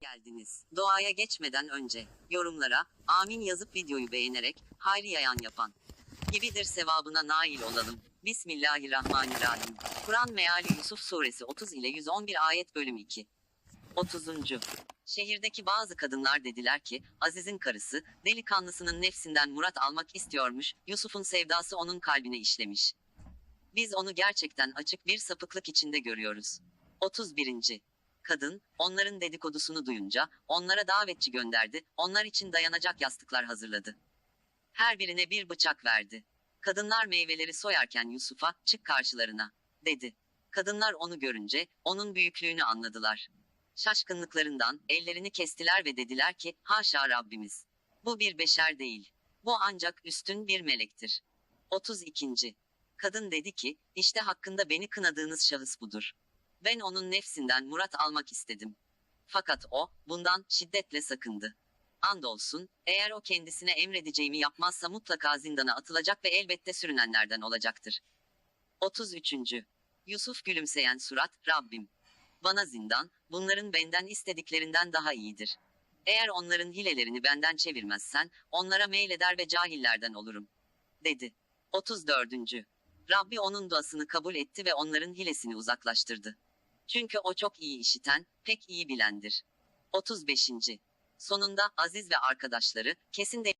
geldiniz. Doğaya geçmeden önce yorumlara amin yazıp videoyu beğenerek hayri yayan yapan gibidir sevabına nail olalım. Bismillahirrahmanirrahim. Kur'an meali Yusuf suresi 30 ile 111 ayet bölüm 2. 30. Şehirdeki bazı kadınlar dediler ki, Aziz'in karısı, delikanlısının nefsinden murat almak istiyormuş, Yusuf'un sevdası onun kalbine işlemiş. Biz onu gerçekten açık bir sapıklık içinde görüyoruz. 31. Kadın, onların dedikodusunu duyunca, onlara davetçi gönderdi, onlar için dayanacak yastıklar hazırladı. Her birine bir bıçak verdi. Kadınlar meyveleri soyarken Yusuf'a, çık karşılarına, dedi. Kadınlar onu görünce, onun büyüklüğünü anladılar. Şaşkınlıklarından, ellerini kestiler ve dediler ki, haşa Rabbimiz. Bu bir beşer değil. Bu ancak üstün bir melektir. 32. Kadın dedi ki, işte hakkında beni kınadığınız şahıs budur. Ben onun nefsinden murat almak istedim. Fakat o, bundan şiddetle sakındı. Andolsun, eğer o kendisine emredeceğimi yapmazsa mutlaka zindana atılacak ve elbette sürünenlerden olacaktır. 33. Yusuf gülümseyen surat, Rabbim. Bana zindan, bunların benden istediklerinden daha iyidir. Eğer onların hilelerini benden çevirmezsen, onlara meyleder ve cahillerden olurum. Dedi. 34. Rabbi onun duasını kabul etti ve onların hilesini uzaklaştırdı. Çünkü o çok iyi işiten, pek iyi bilendir. 35. Sonunda Aziz ve arkadaşları, kesin de